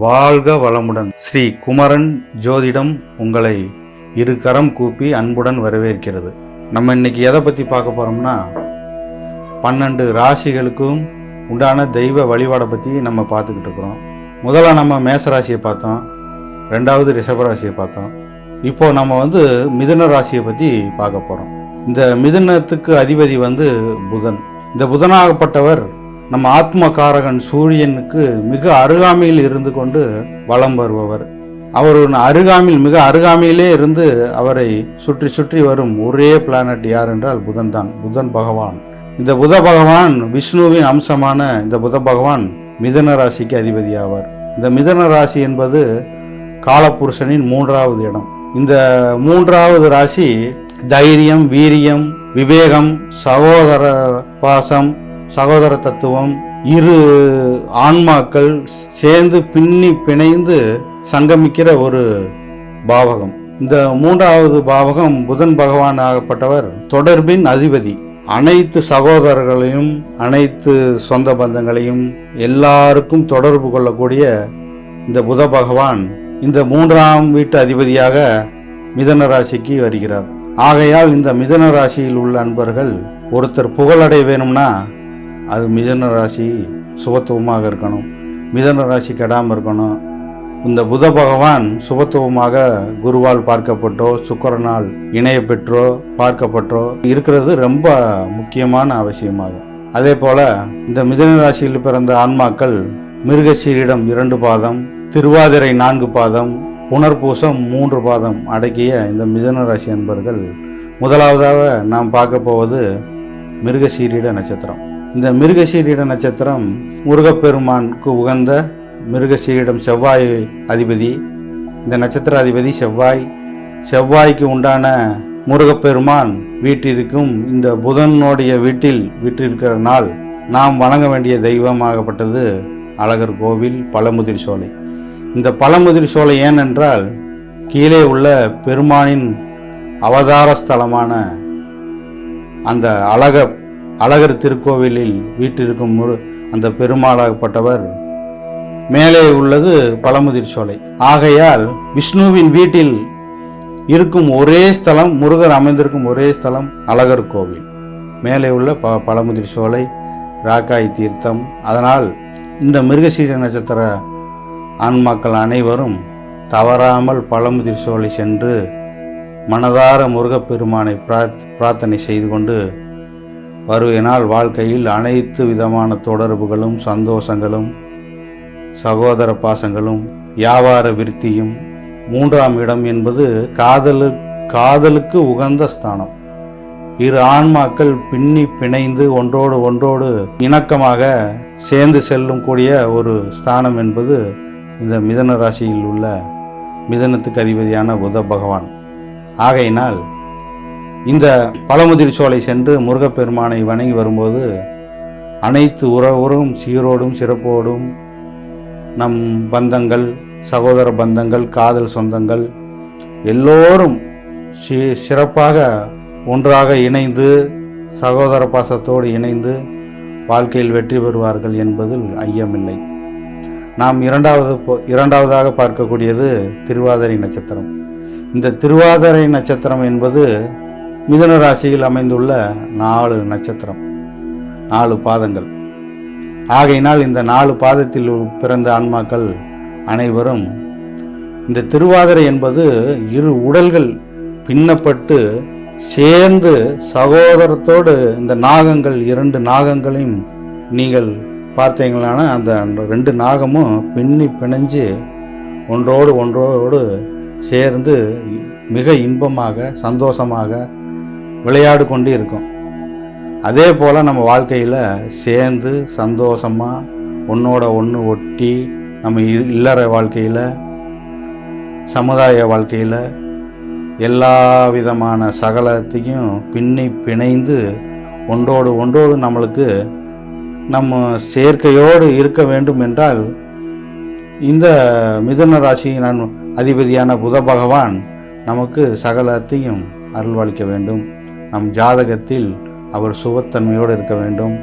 வாழ்க வளமுடன். ஸ்ரீ குமரன் ஜோதிடம் உங்களை இரு கரம் கூப்பி அன்புடன் வரவேற்கிறது. நம்ம இன்னைக்கு எதை பற்றி பார்க்க போகிறோம்னா பன்னெண்டு ராசிகளுக்கும் உண்டான தெய்வ வழிபாடை பற்றி நம்ம பார்த்துக்கிட்டு இருக்கிறோம். முதல்ல நம்ம மேச ராசியை பார்த்தோம். ரெண்டாவது ரிஷபராசியை பார்த்தோம். இப்போ நம்ம வந்து மிதுன ராசியை பற்றி பார்க்க போகிறோம் இந்த மிதுனத்துக்கு அதிபதி வந்து புதன். இந்த புதனாகப்பட்டவர் நம்ம ஆத்மகாரகன் சூரியனுக்கு மிக அருகாமையில் இருந்து கொண்டு வலம் வருபவர். அவர் அருகாமையில் மிக அருகாமையிலே இருந்து அவரை சுற்றி சுற்றி வரும் ஒரே பிளானட் யார் என்றால் புதன் தான் புதன் பகவான். இந்த புத பகவான் விஷ்ணுவின் அம்சமான இந்த புத பகவான் மிதன ராசிக்கு அதிபதி ஆவார். இந்த மிதன ராசி என்பது காலபுருஷனின் மூன்றாவது இடம். இந்த மூன்றாவது ராசி தைரியம் வீரியம் விவேகம் சகோதர பாசம் சகோதர தத்துவம் இரு ஆன்மாக்கள் சேர்ந்து பின்னி பிணைந்து சங்கமிக்கிற ஒரு பாவகம். இந்த மூன்றாவது பாவகம் புதன் பகவான் ஆகப்பட்டவர் தொடர்பின் அதிபதி. அனைத்து சகோதரர்களையும் அனைத்து சொந்த பந்தங்களையும் எல்லாருக்கும் தொடர்பு கொள்ளக்கூடிய இந்த புத பகவான் இந்த மூன்றாம் வீட்டு அதிபதியாக மிதன ராசிக்கு வருகிறார். ஆகையால் இந்த மிதன ராசியில் உள்ள அன்பர்கள் ஒருத்தர் புகழடை வேணும்னா அது மிதன ராசி சுபத்துவமாக இருக்கணும். மிதன ராசி கெடாமல் இருக்கணும். இந்த புத பகவான் சுபத்துவமாக குருவால் பார்க்கப்பட்டோ சுக்கரனால் இணைய பெற்றோ பார்க்கப்பட்டோ இருக்கிறது ரொம்ப முக்கியமான அவசியமாகும் அதே போல இந்த மிதன ராசியில் பிறந்த ஆன்மாக்கள் மிருகசீரிடம் இரண்டு பாதம் திருவாதிரை நான்கு பாதம் புனர்பூசம் மூன்று பாதம் அடக்கிய இந்த மிதன ராசி அன்பர்கள். முதலாவதாக நாம் பார்க்க போவது மிருகசீரிட நட்சத்திரம். இந்த மிருகசீரிட நட்சத்திரம் முருகப்பெருமானுக்கு உகந்த மிருகசீரிடம் செவ்வாய் அதிபதி. இந்த நட்சத்திர அதிபதி செவ்வாய். செவ்வாய்க்கு உண்டான முருகப்பெருமான் வீட்டிற்கும் இந்த புதனுடைய வீட்டில் வீட்டிருக்கிற நாள் நாம் வணங்க வேண்டிய தெய்வமாகப்பட்டது அழகர் கோவில் பழமுதிர் சோலை. இந்த பழமுதிர் சோலை ஏனென்றால் கீழே உள்ள பெருமானின் அவதார ஸ்தலமான அந்த அழக அழகர் திருக்கோவிலில் வீட்டிற்கும் முரு அந்த பெருமாளாகப்பட்டவர் மேலே உள்ளது பழமுதிர் சோலை. ஆகையால் விஷ்ணுவின் வீட்டில் இருக்கும் ஒரே ஸ்தலம் முருகர் அமைந்திருக்கும் ஒரே ஸ்தலம் அழகர் கோவில். மேலே உள்ள ப பழமுதிர் சோலை ராக்காய் தீர்த்தம். அதனால் இந்த மிருகசீர நட்சத்திர ஆன்மாக்கள் அனைவரும் தவறாமல் பழமுதிர் சோலை சென்று மனதார முருகப்பெருமானை பிரார்த் பிரார்த்தனை செய்து கொண்டு வருவினால் வாழ்க்கையில் அனைத்து விதமான தொடர்புகளும் சந்தோஷங்களும் சகோதர பாசங்களும் வியாபார விருத்தியும் மூன்றாம் இடம் என்பது காதலு காதலுக்கு உகந்த ஸ்தானம். இரு ஆன்மாக்கள் பின்னி பிணைந்து ஒன்றோடு ஒன்றோடு இணக்கமாக சேர்ந்து செல்லும் கூடிய ஒரு ஸ்தானம் என்பது இந்த மிதன ராசியில் உள்ள மிதனத்துக்கு அதிபதியான புத பகவான். ஆகையினால் இந்த பழமுதிர் சோலை சென்று முருகப்பெருமானை வணங்கி வரும்போது அனைத்து உறவுறும் சீரோடும் சிறப்போடும் நம் பந்தங்கள் சகோதர பந்தங்கள் காதல் சொந்தங்கள் எல்லோரும் சி சிறப்பாக ஒன்றாக இணைந்து சகோதர பாசத்தோடு இணைந்து வாழ்க்கையில் வெற்றி பெறுவார்கள் என்பதில் ஐயமில்லை. நாம் இரண்டாவது இரண்டாவதாக பார்க்கக்கூடியது திருவாதிரை நட்சத்திரம். இந்த திருவாதிரை நட்சத்திரம் என்பது மிதன ராசியில் அமைந்துள்ள நாலு நட்சத்திரம் நாலு பாதங்கள். ஆகையினால் இந்த நாலு பாதத்தில் பிறந்த ஆன்மாக்கள் அனைவரும் இந்த திருவாதிரை என்பது இரு உடல்கள் பின்னப்பட்டு சேர்ந்து சகோதரத்தோடு இந்த நாகங்கள் இரண்டு நாகங்களையும் நீங்கள் பார்த்தீங்களான அந்த ரெண்டு நாகமும் பின்னி பிணைஞ்சு ஒன்றோடு ஒன்றோடு சேர்ந்து மிக இன்பமாக சந்தோஷமாக விளையாடு கொண்டு இருக்கும் அதே போல் நம்ம வாழ்க்கையில் சேர்ந்து சந்தோஷமாக ஒன்றோட ஒன்று ஒட்டி நம்ம இ- இல்லற வாழ்க்கையில் சமுதாய வாழ்க்கையில் எல்லா விதமான சகலத்தையும் பின்னி பிணைந்து ஒன்றோடு ஒன்றோடு நம்மளுக்கு நம்ம சேர்க்கையோடு இருக்க வேண்டும் என்றால் இந்த மிதுன ராசியின் அதிபதியான புத பகவான் நமக்கு சகலத்தையும் அருள்வளிக்க வேண்டும். நம் ஜாதகத்தில் அவர் சுபத்தன்மையோடு இருக்க வேண்டும்.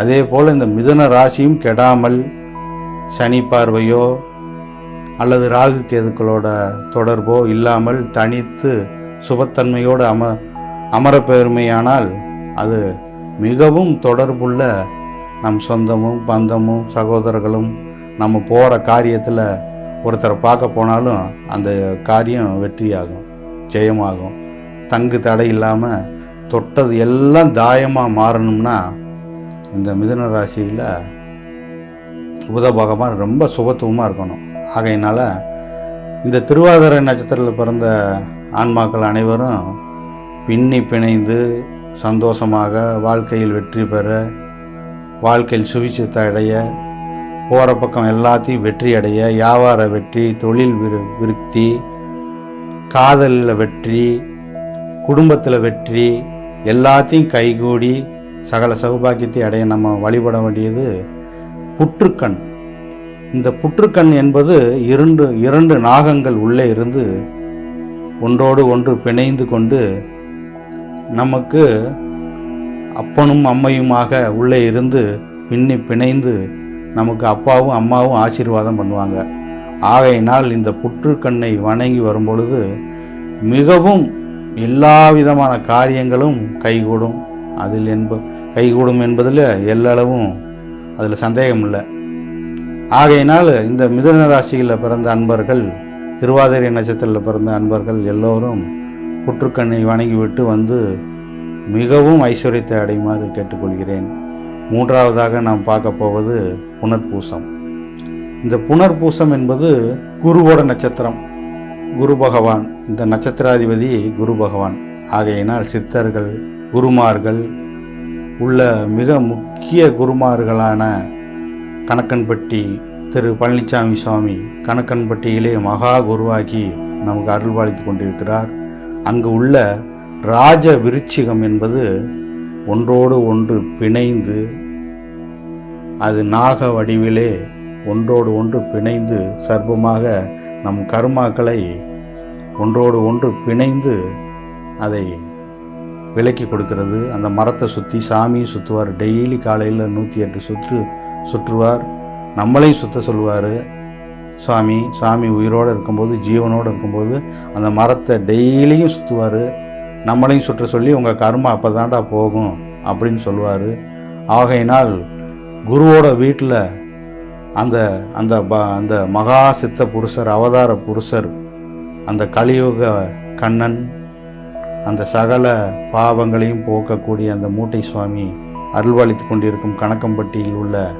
அதே போல் இந்த மிதுன ராசியும் கெடாமல் சனி பார்வையோ அல்லது ராகு கேதுக்களோட தொடர்போ இல்லாமல் தனித்து சுபத்தன்மையோடு அம அமர பெருமையானால் அது மிகவும் தொடர்புள்ள நம் சொந்தமும் பந்தமும் சகோதரர்களும் நம்ம போகிற காரியத்தில் ஒருத்தரை பார்க்க போனாலும் அந்த காரியம் வெற்றியாகும் ஜெயமாகும். தங்கு தடை இல்லாமல் தொட்டது எல்லாம் தாயமாக மாறணும்னா இந்த மிதுன ராசியில் புத ரொம்ப சுபத்துவமாக இருக்கணும். ஆகையினால இந்த திருவாதிரை நட்சத்திரத்தில் பிறந்த ஆன்மாக்கள் அனைவரும் பின்னி பிணைந்து சந்தோஷமாக வாழ்க்கையில் வெற்றி பெற வாழ்க்கையில் சுவிச்சத்தை அடைய போகிற பக்கம் எல்லாத்தையும் வெற்றி அடைய வியாபார வெற்றி தொழில் விரு விருத்தி காதலில் வெற்றி குடும்பத்தில் வெற்றி எல்லாத்தையும் கைகூடி சகல சௌபாக்கியத்தை அடைய நம்ம வழிபட வேண்டியது புற்றுக்கண். இந்த புற்றுக்கண் என்பது இரண்டு இரண்டு நாகங்கள் உள்ளே இருந்து ஒன்றோடு ஒன்று பிணைந்து கொண்டு நமக்கு அப்பனும் அம்மையுமாக உள்ளே இருந்து பின்னி பிணைந்து நமக்கு அப்பாவும் அம்மாவும் ஆசீர்வாதம் பண்ணுவாங்க. ஆகையினால் இந்த புற்றுக்கண்ணை வணங்கி வரும்பொழுது மிகவும் எல்லா விதமான காரியங்களும் கைகூடும். அதில் என்ப கைகூடும் என்பதில் எல்லளவும் அதில் சந்தேகம் இல்லை ஆகையினால் இந்த மிதுன ராசியில் பிறந்த அன்பர்கள் திருவாதிரை நட்சத்திரத்தில் பிறந்த அன்பர்கள் எல்லோரும் புற்றுக்கண்ணை வணங்கிவிட்டு வந்து மிகவும் ஐஸ்வர்யத்தை அடையுமாறு கேட்டுக்கொள்கிறேன். மூன்றாவதாக நாம் பார்க்க போவது புனர்பூசம். இந்த புனர்பூசம் என்பது குருவோட நட்சத்திரம். குரு பகவான் இந்த நட்சத்திராதிபதி குரு பகவான். ஆகையினால் சித்தர்கள் குருமார்கள் உள்ள மிக முக்கிய குருமார்களான கணக்கன்பட்டி திரு பழனிசாமி சுவாமி கணக்கன்பட்டியிலே மகா குருவாகி நமக்கு அருள்பாலித்து கொண்டிருக்கிறார். அங்கு உள்ள ராஜ விருச்சிகம் என்பது ஒன்றோடு ஒன்று பிணைந்து அது நாக வடிவிலே ஒன்றோடு ஒன்று பிணைந்து சர்பமாக நம் கருமாக்களை ஒன்றோடு ஒன்று பிணைந்து அதை விலக்கி கொடுக்கிறது. அந்த மரத்தை சுற்றி சாமியும் சுற்றுவார் டெய்லி காலையில் நூற்றி எட்டு சுற்று சுற்றுவார். நம்மளையும் சுற்ற சொல்லுவார். சாமி சாமி உயிரோடு இருக்கும்போது ஜீவனோடு இருக்கும்போது அந்த மரத்தை டெய்லியும் சுற்றுவார் நம்மளையும் சுற்ற சொல்லி உங்கள் கருமா அப்போ தாண்டா போகும் அப்படின்னு சொல்லுவார். ஆகையினால் குருவோட வீட்டில் அந்த அந்த ப அந்த மகா சித்த புருஷர் அவதார புருஷர் அந்த கலியுக கண்ணன் அந்த சகல பாவங்களையும் போக்கக்கூடிய அந்த மூட்டை சுவாமி அருள்வாளித்து கொண்டிருக்கும் கணக்கம்பட்டியில் உள்ள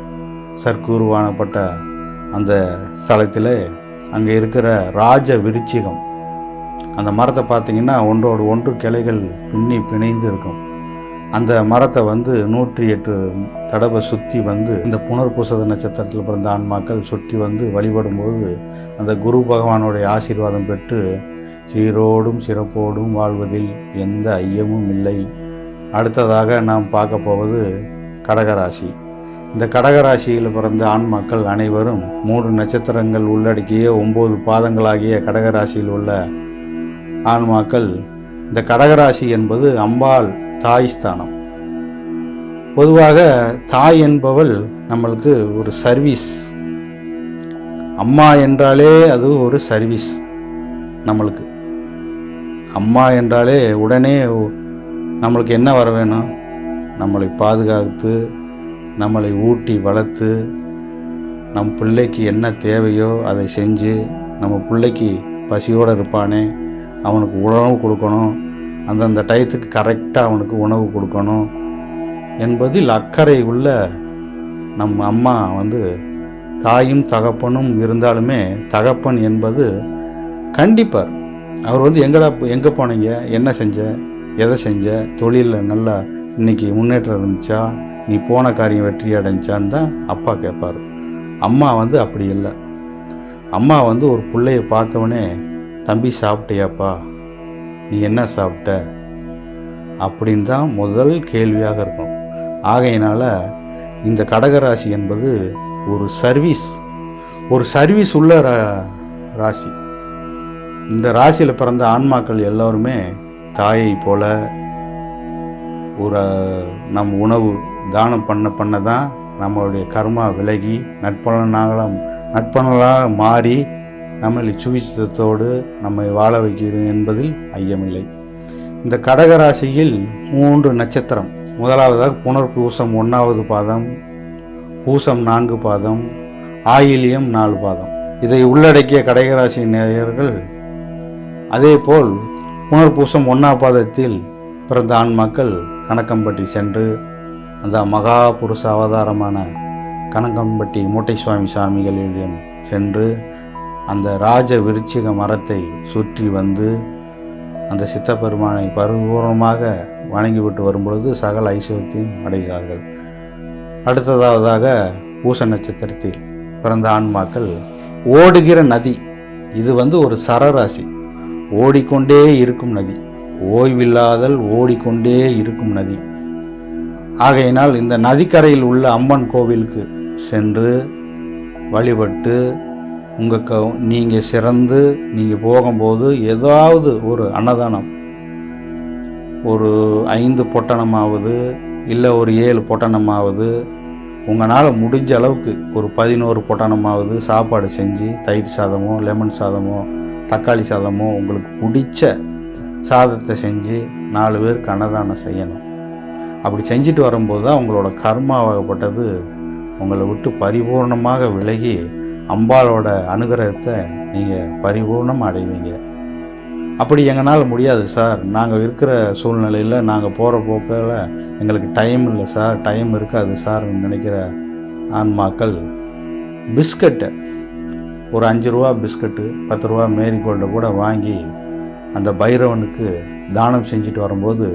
சர்க்குருவானப்பட்ட அந்த ஸ்தலத்தில் அங்கே இருக்கிற ராஜ விருச்சிகம். அந்த மரத்தை பார்த்தீங்கன்னா ஒன்றோடு ஒன்று கிளைகள் பின்னி பிணைந்து இருக்கும். அந்த மரத்தை வந்து நூற்றி எட்டு தடவை சுற்றி வந்து இந்த புனர்பூசத நட்சத்திரத்தில் பிறந்த ஆன்மாக்கள் சுற்றி வந்து வழிபடும்போது அந்த குரு பகவானுடைய ஆசீர்வாதம் பெற்று சீரோடும் சிறப்போடும் வாழ்வதில் எந்த ஐயமும் இல்லை. அடுத்ததாக நாம் பார்க்க போவது கடகராசி. இந்த கடகராசியில் பிறந்த ஆண்மக்கள் அனைவரும் மூன்று நட்சத்திரங்கள் உள்ளடக்கிய ஒம்பது பாதங்களாகிய கடகராசியில் உள்ள ஆன்மாக்கள். இந்த கடகராசி என்பது அம்பாள் தாய் ஸ்தானம். பொதுவாக தாய் என்பவள் நம்மளுக்கு ஒரு சர்வீஸ் அம்மா என்றாலே அது ஒரு சர்வீஸ் நம்மளுக்கு. அம்மா என்றாலே உடனே நம்மளுக்கு என்ன வர வேணும்? நம்மளை பாதுகாத்து நம்மளை ஊட்டி வளர்த்து நம் பிள்ளைக்கு என்ன தேவையோ அதை செஞ்சு நம்ம பிள்ளைக்கு பசியோடு இருப்பானே அவனுக்கு உணவு கொடுக்கணும் அந்தந்த டயத்துக்கு கரெக்டாக அவனுக்கு உணவு கொடுக்கணும் என்பதில் அக்கறை உள்ள நம் அம்மா வந்து தாயும் தகப்பனும் இருந்தாலுமே தகப்பன் என்பது கண்டிப்பார் அவர் வந்து எங்கடா எங்கே போனீங்க? என்ன செஞ்ச? எதை செஞ்ச? தொழிலில் நல்லா இன்னைக்கு முன்னேற்றம் இருந்துச்சா? நீ போன காரியம் வெற்றி அடைஞ்சான்னு தான் அப்பா கேட்பார். அம்மா வந்து அப்படி இல்லை. அம்மா வந்து ஒரு பிள்ளைய பார்த்தவொடனே தம்பி சாப்பிட்டியாப்பா? நீ என்ன சாப்பிட்ட? அப்படின்னு தான் முதல் கேள்வியாக இருக்கும். ஆகையினால் இந்த கடகராசி என்பது ஒரு சர்வீஸ் ஒரு சர்வீஸ் உள்ள ரா- ராசி. இந்த ராசியில் பிறந்த ஆன்மாக்கள் எல்லோருமே தாயை போல ஒரு நம் உணவு தானம் பண்ண பண்ண தான் நம்மளுடைய கர்மா விலகி நட்பலனாக நட்பலனாக மாறி நம்மளை சுவிச்சத்தோடு நம்மை வாழ வைக்கிறோம் என்பதில் ஐயமில்லை. இந்த கடகராசியில் மூன்று நட்சத்திரம். முதலாவதாக புனர்பூசம் ஒன்றாவது பாதம் பூசம் நான்கு பாதம் ஆயிலியம் நாலு பாதம். இதை உள்ளடக்கிய கடகராசி நேயர்கள் அதேபோல் புனர்பூசம் ஒன்றாம் பாதத்தில் பிறந்த ஆண்மக்கள் கணக்கம்பட்டி சென்று அந்த மகா புருஷ அவதாரமான கணக்கம்பட்டி மூட்டை சுவாமி சாமிகளிடம் சென்று அந்த ராஜ விருச்சிக மரத்தை சுற்றி வந்து அந்த சித்தப்பெருமானை பரிபூர்ணமாக வணங்கிவிட்டு வரும்பொழுது சகல ஐஸ்வர்யத்தையும் அடைகிறார்கள். அடுத்ததாவதாக பூச நட்சத்திரத்தில் பிறந்த ஆன்மாக்கள் ஓடுகிற நதி. இது வந்து ஒரு சரராசி. ஓடிக்கொண்டே இருக்கும் நதி. ஓய்வில்லாதல் ஓடிக்கொண்டே இருக்கும் நதி. ஆகையினால் இந்த நதிக்கரையில் உள்ள அம்மன் கோவிலுக்கு சென்று வழிபட்டு உங்கள் க நீங்கள் சிறந்து நீங்கள் போகும்போது ஏதாவது ஒரு அன்னதானம். ஒரு ஐந்து பொட்டணமாவது இல்லை ஒரு ஏழு பொட்டணமாவது உங்களால் முடிஞ்ச அளவுக்கு ஒரு பதினோரு பொட்டணமாவது சாப்பாடு செஞ்சு தயிர் சாதமோ லெமன் சாதமோ தக்காளி சாதமோ உங்களுக்கு பிடிச்ச சாதத்தை செஞ்சு நாலு பேருக்கு அன்னதானம் செய்யணும். அப்படி செஞ்சுட்டு வரும்போது தான் உங்களோட கர்மாவாகப்பட்டது உங்களை விட்டு பரிபூர்ணமாக விலகி அம்பாளோட அனுகிரகத்தை நீங்கள் பரிபூர்ணம் அடைவீங்க. அப்படி எங்களால் முடியாது சார். நாங்கள் இருக்கிற சூழ்நிலையில் நாங்கள் போகிற போக்கில் எங்களுக்கு டைம் இல்லை சார். டைம் இருக்காது சார் நினைக்கிற ஆன்மாக்கள் பிஸ்கட்டை ஒரு அஞ்சு ரூபா பிஸ்கட்டு பத்து ரூபா மேரிகோல்டை கூட வாங்கி அந்த பைரவனுக்கு தானம் செஞ்சுட்டு வரும்போது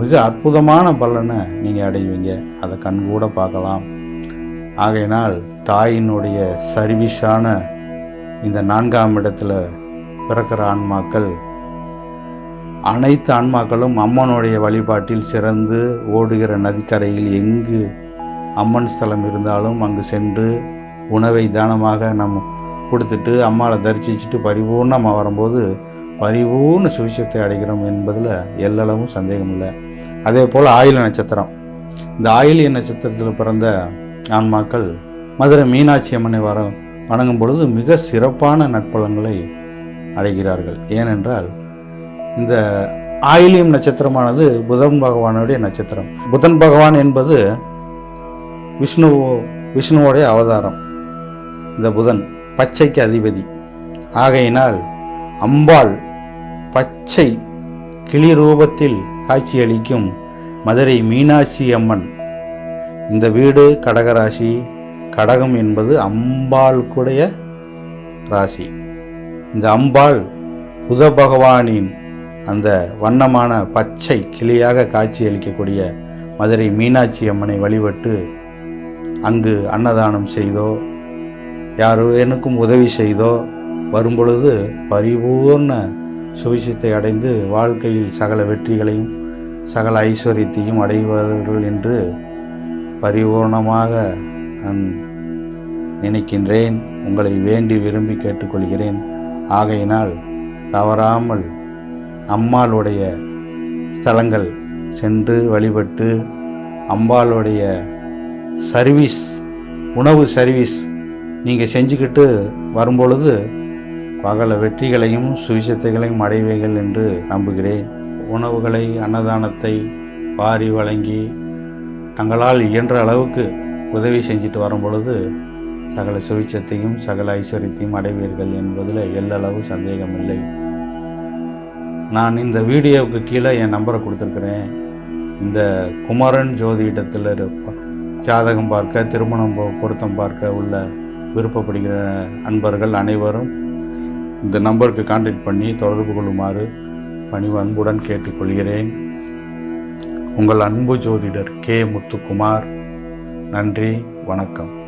மிக அற்புதமான பலனை நீங்கள் அடைவீங்க. அதை கண் கூட பார்க்கலாம். ஆகையினால் தாயினுடைய சர்வீஸான இந்த நான்காம் இடத்துல பிறக்கிற ஆன்மாக்கள் அனைத்து ஆன்மாக்களும் அம்மனுடைய வழிபாட்டில் சிறந்து ஓடுகிற நதிக்கரையில் எங்கு அம்மன் ஸ்தலம் இருந்தாலும் அங்கு சென்று உணவை தானமாக நம்ம கொடுத்துட்டு அம்மாவை தரிசிச்சுட்டு பரிபூர்ணமாக வரும்போது பரிபூர்ண சுவிசத்தை அடைகிறோம் என்பதில் எல்லளவும் சந்தேகம் இல்லை அதே போல் ஆயில நட்சத்திரம். இந்த ஆயிலிய நட்சத்திரத்தில் பிறந்த ஆன்மாக்கள் மதுரை மீனாட்சி அம்மனை வர வணங்கும் பொழுது மிக சிறப்பான நட்பலங்களை அடைகிறார்கள். ஏனென்றால் இந்த ஆயிலியம் நட்சத்திரமானது புதன் பகவானுடைய நட்சத்திரம். புதன் பகவான் என்பது விஷ்ணு விஷ்ணுவோடைய அவதாரம். இந்த புதன் பச்சைக்கு அதிபதி. ஆகையினால் அம்பாள் பச்சை கிளி ரூபத்தில் காட்சியளிக்கும் மதுரை மீனாட்சி அம்மன் இந்த வீடு கடகராசி. கடகம் என்பது அம்பாளுக்குடைய ராசி. இந்த அம்பாள் புத பகவானின் அந்த வண்ணமான பச்சை கிளியாக காட்சியளிக்கக்கூடிய மதுரை மீனாட்சி அம்மனை வழிபட்டு அங்கு அன்னதானம் செய்தோ யாரோ உதவி செய்தோ வரும்பொழுது பரிபூர்ண சுவிசத்தை அடைந்து வாழ்க்கையில் சகல வெற்றிகளையும் சகல ஐஸ்வர்யத்தையும் அடைவார்கள் என்று பரிபூர்ணமாக நான் நினைக்கின்றேன். உங்களை வேண்டி விரும்பி கேட்டுக்கொள்கிறேன். ஆகையினால் தவறாமல் அம்மாளுடைய ஸ்தலங்கள் சென்று வழிபட்டு அம்பாளுடைய சர்வீஸ் உணவு சர்வீஸ் நீங்கள் செஞ்சுக்கிட்டு வரும்பொழுது பகல வெற்றிகளையும் சுவிசத்தைகளையும் அடைவீர்கள் என்று நம்புகிறேன். உணவுகளை அன்னதானத்தை வாரி வழங்கி தங்களால் இயன்ற அளவுக்கு உதவி செஞ்சுட்டு வரும் பொழுது சகல சுவிச்சத்தையும் சகல ஐஸ்வர்யத்தையும் அடைவீர்கள் என்பதில் எல்லளவு சந்தேகமில்லை. நான் இந்த வீடியோவுக்கு கீழே என் நம்பரை கொடுத்துருக்குறேன். இந்த குமரன் ஜோதிடத்தில் இருப்ப ஜாதகம் பார்க்க திருமணம் பொருத்தம் பார்க்க உள்ள விருப்பப்படுகிற அன்பர்கள் அனைவரும் இந்த நம்பருக்கு கான்டாக்ட் பண்ணி தொடர்பு கொள்ளுமாறு பணிவு அன்புடன் கேட்டுக்கொள்கிறேன். உங்கள் அன்பு ஜோதிடர் கே முத்துக்குமார். நன்றி வணக்கம்.